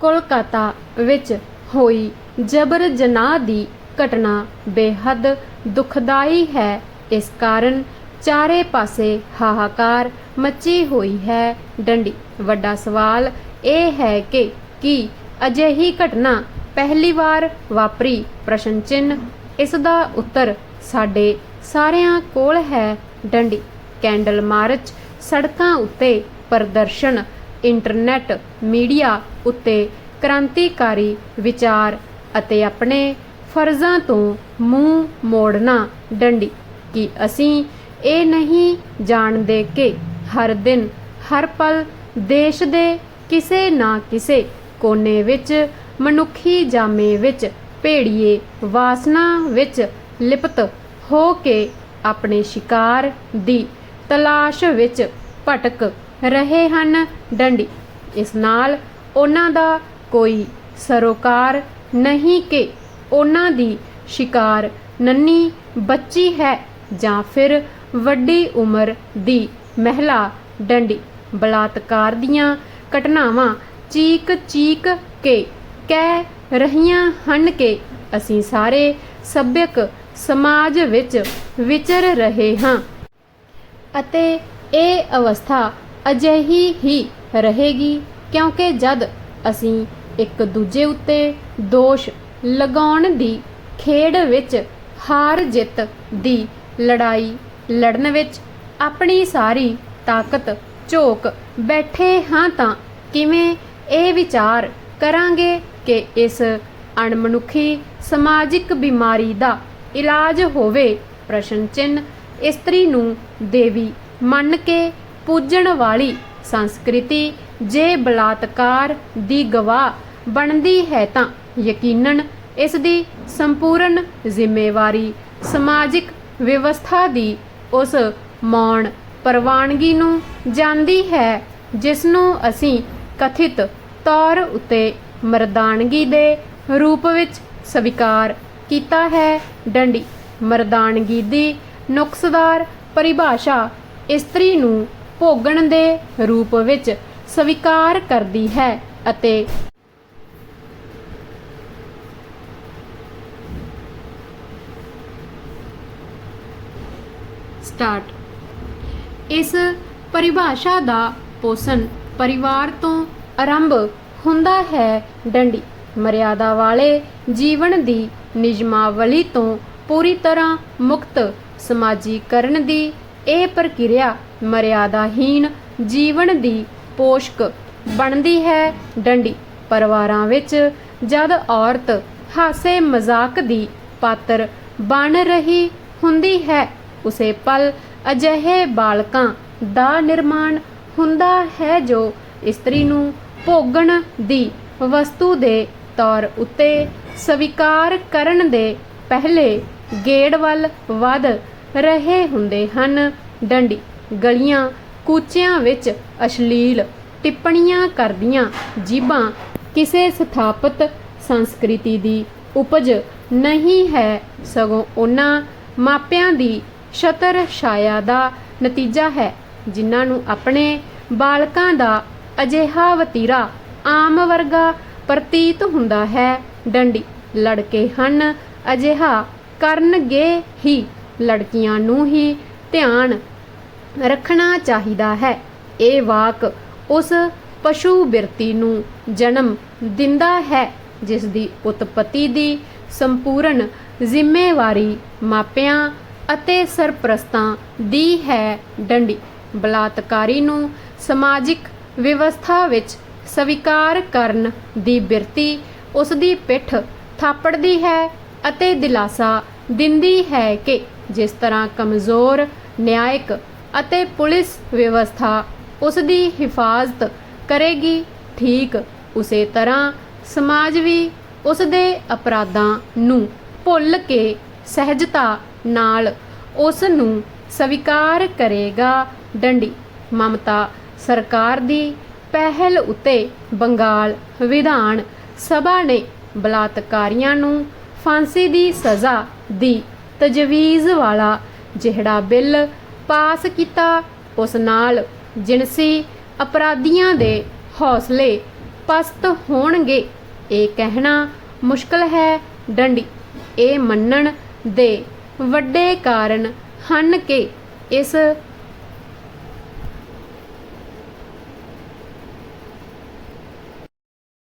ਕੋਲਕਾਤਾ ਵਿੱਚ ਹੋਈ ਜਬਰ ਜਨਾਹ ਦੀ ਘਟਨਾ ਬੇਹੱਦ ਦੁਖਦਾਈ ਹੈ। ਇਸ ਕਾਰਨ ਚਾਰੇ ਪਾਸੇ ਹਾਹਾਕਾਰ ਮੱਚੀ ਹੋਈ ਹੈ। ਡੰਡੀ, ਵੱਡਾ ਸਵਾਲ ਇਹ ਹੈ ਕਿ ਕੀ ਅਜਿਹੀ ਘਟਨਾ ਪਹਿਲੀ ਵਾਰ ਵਾਪਰੀ? ਪ੍ਰਸ਼ਨ ਚਿੰਨ ਇਸ ਦਾ ਉੱਤਰ ਸਾਡੇ ਸਾਰਿਆਂ ਕੋਲ ਹੈ। ਡੰਡੀ, ਕੈਂਡਲ ਮਾਰਚ ਸੜਕਾਂ ਉੱਤੇ ਪ੍ਰਦਰਸ਼ਨ ਇੰਟਰਨੈਟ, ਮੀਡੀਆ ਉੱਤੇ ਕ੍ਰਾਂਤੀਕਾਰੀ ਵਿਚਾਰ ਅਤੇ ਆਪਣੇ ਫਰਜ਼ਾਂ ਤੋਂ ਮੂੰਹ ਮੋੜਨਾ ਡੰਡੀ। ਕਿ ਅਸੀਂ ਇਹ ਨਹੀਂ ਜਾਣਦੇ ਕਿ ਹਰ ਦਿਨ, ਹਰ ਪਲ ਦੇਸ਼ ਦੇ ਕਿਸੇ ਨਾ ਕਿਸੇ ਕੋਨੇ ਵਿੱਚ, ਮਨੁੱਖੀ ਜਾਮੇ ਵਿੱਚ, ਭੇੜੀਏ ਵਾਸਨਾ ਵਿੱਚ ਲਿਪਤ ਹੋ ਕੇ ਆਪਣੇ ਸ਼ਿਕਾਰ ਦੀ ਤਲਾਸ਼ ਵਿੱਚ ਭਟਕ ਰਹੇ ਹਨ। ਡੰਡੀ। ਇਸ ਨਾਲ ਉਹਨਾਂ ਦਾ ਕੋਈ ਸਰੋਕਾਰ ਨਹੀਂ ਕਿ ਉਹਨਾਂ ਦੀ ਸ਼ਿਕਾਰ ਨੰਨੀ ਬੱਚੀ ਹੈ ਜਾਂ ਫਿਰ ਵੱਡੀ ਉਮਰ ਦੀ ਮਹਿਲਾ। ਡੰਡੀ। ਬਲਾਤਕਾਰ ਦੀਆਂ ਘਟਨਾਵਾਂ ਚੀਕ ਚੀਕ ਕੇ ਕਹਿ ਰਹੀਆਂ ਹਨ ਕਿ ਅਸੀਂ ਸਾਰੇ ਸੱਭਿਅਕ ਸਮਾਜ ਵਿੱਚ ਵਿਚਰ ਰਹੇ ਹਾਂ। ਅਤੇ ਇਹ ਅਵਸਥਾ ਅਜਿਹੀ ਹੀ ਰਹੇਗੀ, ਕਿਉਂਕਿ ਜਦ ਅਸੀਂ ਇੱਕ ਦੂਜੇ ਉੱਤੇ ਦੋਸ਼ ਲਗਾਉਣ ਦੀ ਖੇਡ ਵਿੱਚ ਹਾਰ ਜਿੱਤ ਦੀ ਲੜਾਈ ਲੜਨ ਵਿੱਚ ਆਪਣੀ ਸਾਰੀ ਤਾਕਤ, ਝੋਕ ਬੈਠੇ ਹਾਂ ਤਾਂ ਕਿਵੇਂ ਇਹ ਵਿਚਾਰ ਕਰਾਂਗੇ ਕਿ ਇਸ ਅਣਮਨੁੱਖੀ ਸਮਾਜਿਕ ਬਿਮਾਰੀ ਦਾ ਇਲਾਜ ਹੋਵੇ? ਪ੍ਰਸ਼ਨ ਚਿੰਨ ਇਸਤਰੀ ਨੂੰ ਦੇਵੀ ਮੰਨ ਕੇ ਪੂਜਣ ਵਾਲੀ ਸੰਸਕ੍ਰਿਤੀ ਜੇ ਬਲਾਤਕਾਰ ਦੀ ਗਵਾਹ ਬਣਦੀ ਹੈ ਤਾਂ ਯਕੀਨਨ ਇਸ ਦੀ ਸੰਪੂਰਨ ਜ਼ਿੰਮੇਵਾਰੀ ਸਮਾਜਿਕ ਵਿਵਸਥਾ ਦੀ ਉਸ ਮੌਨ ਪ੍ਰਵਾਨਗੀ ਨੂੰ ਜਾਂਦੀ ਹੈ ਜਿਸ ਨੂੰ ਅਸੀਂ ਕਥਿਤ ਤੌਰ ਉੱਤੇ ਮਰਦਾਨਗੀ ਦੇ ਰੂਪ ਵਿੱਚ ਸਵੀਕਾਰ ਕੀਤਾ ਹੈ। ਡੰਡੀ ਮਰਦਾਨਗੀ ਦੀ ਨੁਕਸਦਾਰ ਪਰਿਭਾਸ਼ਾ ਇਸਤਰੀ ਨੂੰ ਭੋਗਣ ਦੇ ਰੂਪ ਵਿੱਚ ਸਵੀਕਾਰ ਕਰਦੀ ਹੈ ਅਤੇ ਸਟਾਰਟ ਇਸ ਪਰਿਭਾਸ਼ਾ ਦਾ ਪੋਸ਼ਣ ਪਰਿਵਾਰ ਤੋਂ ਆਰੰਭ ਹੁੰਦਾ ਹੈ ਡੰਡੀ, ਮਰਿਆਦਾ ਵਾਲੇ ਜੀਵਨ ਦੀ ਨਿਯਮਾਵਲੀ ਤੋਂ ਪੂਰੀ ਤਰ੍ਹਾਂ ਮੁਕਤ ਸਮਾਜੀਕਰਨ ਦੀ ਇਹ ਪ੍ਰਕਿਰਿਆ ਮਰਿਆਦਾਹੀਨ ਜੀਵਨ ਦੀ ਪੋਸ਼ਕ ਬਣਦੀ ਹੈ ਡੰਡੀ। ਪਰਿਵਾਰਾਂ ਵਿੱਚ ਜਦ ਔਰਤ ਹਾਸੇ ਮਜ਼ਾਕ ਦੀ ਪਾਤਰ ਬਣ ਰਹੀ ਹੁੰਦੀ ਹੈ, ਉਸੇ ਪਲ ਅਜਿਹੇ ਬਾਲਕਾਂ ਦਾ ਨਿਰਮਾਣ ਹੁੰਦਾ ਹੈ ਜੋ ਇਸਤਰੀ ਨੂੰ ਭੋਗਣ ਦੀ ਵਸਤੂ ਦੇ ਤੌਰ ਉੱਤੇ ਸਵੀਕਾਰ ਕਰਨ ਦੇ ਪਹਿਲੇ ਗੇੜ ਵੱਲ ਵੱਧ ਰਹੇ ਹੁੰਦੇ ਹਨ। ਡੰਡੀ ਗਲੀਆਂ, ਕੂਚਿਆਂ ਵਿੱਚ ਅਸ਼ਲੀਲ ਟਿੱਪਣੀਆਂ ਕਰਦੀਆਂ ਜੀਬਾਂ ਕਿਸੇ ਸਥਾਪਿਤ ਸੰਸਕ੍ਰਿਤੀ ਦੀ ਉਪਜ ਨਹੀਂ ਹੈ ਸਗੋਂ ਉਹਨਾਂ ਮਾਪਿਆਂ ਦੀ ਛਤਰ ਛਾਇਆ ਦਾ ਨਤੀਜਾ ਹੈ, ਜਿਨ੍ਹਾਂ ਨੂੰ ਆਪਣੇ ਬਾਲਕਾਂ ਦਾ ਅਜਿਹਾ ਵਤੀਰਾ ਆਮ ਵਰਗਾ ਪ੍ਰਤੀਤ ਹੁੰਦਾ ਹੈ। ਡੰਡੀ, ਲੜਕੇ ਹਨ, ਅਜਿਹਾ ਕਰਨਗੇ ਹੀ, ਲੜਕੀਆਂ ਨੂੰ ਹੀ ਧਿਆਨ ਰੱਖਣਾ ਚਾਹੀਦਾ ਹੈ। ਇਹ ਵਾਕ ਉਸ ਪਸ਼ੂ ਬਿਰਤੀ ਨੂੰ ਜਨਮ ਦਿੰਦਾ ਹੈ ਜਿਸ ਦੀ ਉਤਪਤੀ ਦੀ ਸੰਪੂਰਨ ਜ਼ਿੰਮੇਵਾਰੀ ਮਾਪਿਆਂ ਅਤੇ ਸਰਪ੍ਰਸਤਾਂ ਦੀ ਹੈ। ਡੰਡੀ, ਬਲਾਤਕਾਰੀ ਨੂੰ ਸਮਾਜਿਕ ਵਿਵਸਥਾ ਵਿੱਚ ਸਵੀਕਾਰ ਕਰਨ ਦੀ ਬਿਰਤੀ ਉਸ ਦੀ ਪਿੱਠ ਥਾਪੜਦੀ ਹੈ ਅਤੇ ਦਿਲਾਸਾ ਦਿੰਦੀ ਹੈ ਕਿ ਜਿਸ ਤਰ੍ਹਾਂ ਕਮਜ਼ੋਰ, ਨਿਆਇਕ ਅਤੇ ਪੁਲਿਸ ਵਿਵਸਥਾ ਉਸ ਦੀ ਹਿਫਾਜ਼ਤ ਕਰੇਗੀ ਠੀਕ ਉਸੇ ਤਰ੍ਹਾਂ ਸਮਾਜ ਵੀ ਉਸ ਦੇ ਅਪਰਾਧਾਂ ਨੂੰ ਭੁੱਲ ਕੇ ਸਹਿਜਤਾ ਨਾਲ ਉਸ ਨੂੰ ਸਵੀਕਾਰ ਕਰੇਗਾ। ਡੰਡੀ, ਮਮਤਾ ਸਰਕਾਰ ਦੀ ਪਹਿਲ ਉੱਤੇ ਬੰਗਾਲ ਵਿਧਾਨ ਸਭਾ ਨੇ ਬਲਾਤਕਾਰੀਆਂ ਨੂੰ ਫਾਂਸੀ ਦੀ ਸਜ਼ਾ ਦੀ ਤਜਵੀਜ਼ ਵਾਲਾ ਜਿਹੜਾ ਬਿੱਲ ਪਾਸ ਕੀਤਾ, ਉਸ ਨਾਲ ਜਿਨਸੀ ਅਪਰਾਧੀਆਂ ਦੇ ਹੌਸਲੇ ਪਸਤ ਹੋਣਗੇ। ਇਹ ਕਹਿਣਾ ਮੁਸ਼ਕਲ ਹੈ, ਡੰਡੀ। ਇਹ ਮੰਨਣ ਦੇ ਵੱਡੇ ਕਾਰਨ ਹਨ ਕਿ ਇਸ